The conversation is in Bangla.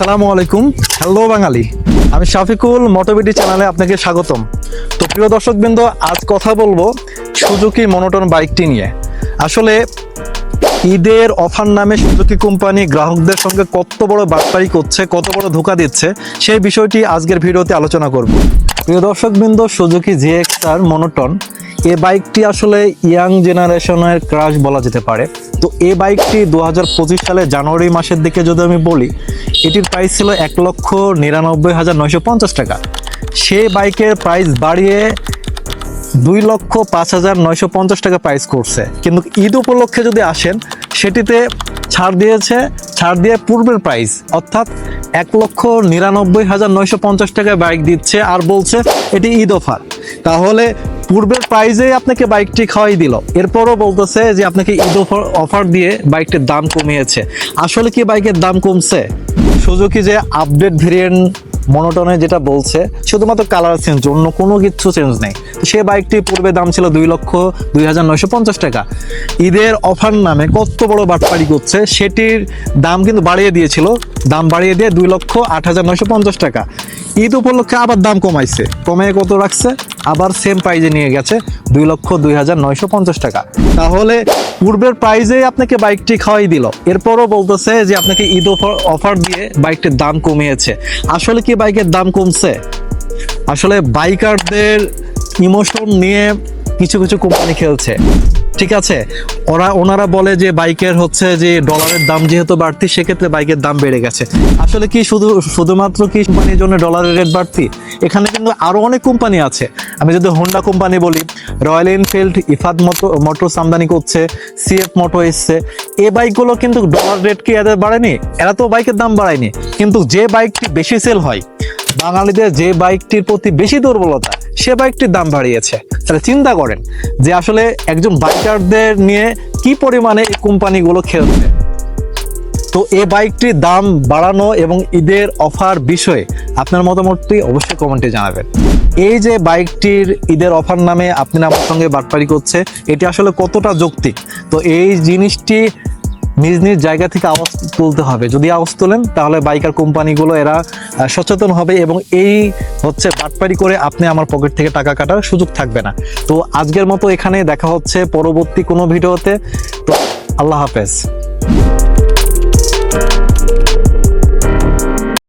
আসসালামু আলাইকুম। হ্যালো বাঙালি। আমি শাফিকুল মোটোবিটি চ্যানেলে আপনাকে স্বাগতম। তো প্রিয় দর্শকবৃন্দ, আজ কথা বলব সুজুকি মনোটন বাইকটি নিয়ে। আসলে ঈদের অফার নামে সুজুকি কোম্পানি গ্রাহকদের সঙ্গে কত বড় বাটপারি করছে, কত বড় ধোকা দিচ্ছে, সেই বিষয়টি আজকের ভিডিওতে আলোচনা করব। প্রিয় দর্শকবৃন্দ, সুজুকি জিএক্সআর মনোটন, এ বাইকটি আসলে ইয়াং জেনারেশনের ক্রাশ বলা যেতে পারে। তো এই বাইকটি দু হাজার পঁচিশ সালে জানুয়ারি মাসের দিকে যদি আমি বলি এটির প্রাইস ছিল এক লক্ষ নিরানব্বই হাজার নয়শো পঞ্চাশ টাকা। সে বাইকের প্রাইস বাড়িয়ে দুই লক্ষ পাঁচ হাজার নয়শো পঞ্চাশ টাকা প্রাইস করছে। কিন্তু ঈদ উপলক্ষে যদি আসেন, সেটিতে ছাড় দিয়েছে, ছাড় দিয়ে পূর্বের প্রাইস অর্থাৎ এক লক্ষ নিরানব্বই হাজার নয়শো পঞ্চাশ টাকায় বাইক দিচ্ছে আর বলছে এটি ঈদ অফার তাহলে পূর্বের প্রাইজেই আপনাকে বাইকটি খাওয়াই দিল। এরপরও বলতেছে যে আপনাকে ঈদ অফার অফার দিয়ে বাইকটির দাম কমিয়েছে। আসলে কি বাইকের দাম কমছে? সুজুকি যে আপডেট ভেরিয়েন্ট মনোটনে যেটা বলছে, শুধুমাত্র কালার চেঞ্জ অন্য কোনো কিছু চেঞ্জ নেই। সে বাইকটি পূর্বে দাম ছিল দুই লক্ষ দুই হাজার নয়শো পঞ্চাশ টাকা। ঈদের অফার নামে কত বড় বাটপাড়ি করছে, সেটির দাম কিন্তু বাড়িয়ে দিয়েছিল। দাম বাড়িয়ে দিয়ে দুই লক্ষ আট হাজার নয়শো পঞ্চাশ টাকা। ঈদ উপলক্ষে আবার দাম কমাইছে। কমে কত রাখছে? আবার সেম প্রাইজে নিয়ে গেছে দুই লক্ষ দুই হাজার নয়শো পঞ্চাশ টাকা। তাহলে পূর্বের প্রাইজেই আপনাকে বাইকটি খাওয়াই দিল। এরপরও বলতেছে যে আপনাকে ঈদ অফার অফার দিয়ে বাইকটির দাম কমিয়েছে। আসলে কি বাইকের দাম কমছে? আসলে বাইকারদের ইমোশন নিয়ে কিছু কিছু কোম্পানি খেলছে। ঠিক আছে? ওরা ওনারা বলে যে বাইকের হচ্ছে যে ডলারের দাম যেহেতু বাড়তি, সেক্ষেত্রে বাইকের দাম বেড়ে গেছে। আসলে কি শুধু শুধুমাত্র কি কোম্পানির জন্য ডলারের রেট বাড়তি? এখানে কিন্তু আরও অনেক কোম্পানি আছে। আমি যদি হোন্ডা কোম্পানি বলি Royal Enfield Ifad moto motors আমদানি করছে সিএফ মোটো এসছে এই বাইকগুলো কিন্তু ডলার রেট কি এদের বাড়েনি? এরা তো বাইকের দাম বাড়ায়নি। কিন্তু যে বাইকটি বেশি সেল হয়, বাঙালিদের যে বাইকটির প্রতি বেশি দুর্বলতা, সে বাইকটির দাম বাড়িয়েছে। তাহলে চিন্তা করেন যে আসলে একজন বাইকারদের নিয়ে কি পরিমাণে এই কোম্পানিগুলো খেলছে। তো এই বাইকটির দাম বাড়ানো এবং ঈদের অফার বিষয়ে আপনার মতামতটি অবশ্যই কমেন্টে জানাবেন। এই যে বাইকটির ঈদের অফার নামে আপনি আমার সঙ্গে বাটপারি করছে, এটি আসলে কতটা যৌক্তিক? তো এই জিনিসটি নিজ নিজ জায়গা থেকে আওয়াজ তুলতে হবে। যদি আওয়াজ তোলেন, তাহলে বাইকার কোম্পানিগুলো এরা সচেতন হবে এবং এই হচ্ছে বাটপারি করে আপনি আমার পকেট থেকে টাকা কাটার সুযোগ থাকবে না। তো আজকের মতো এখানে দেখা হচ্ছে পরবর্তী কোনো ভিডিওতে। তো আল্লাহ হাফেজ। Thank you.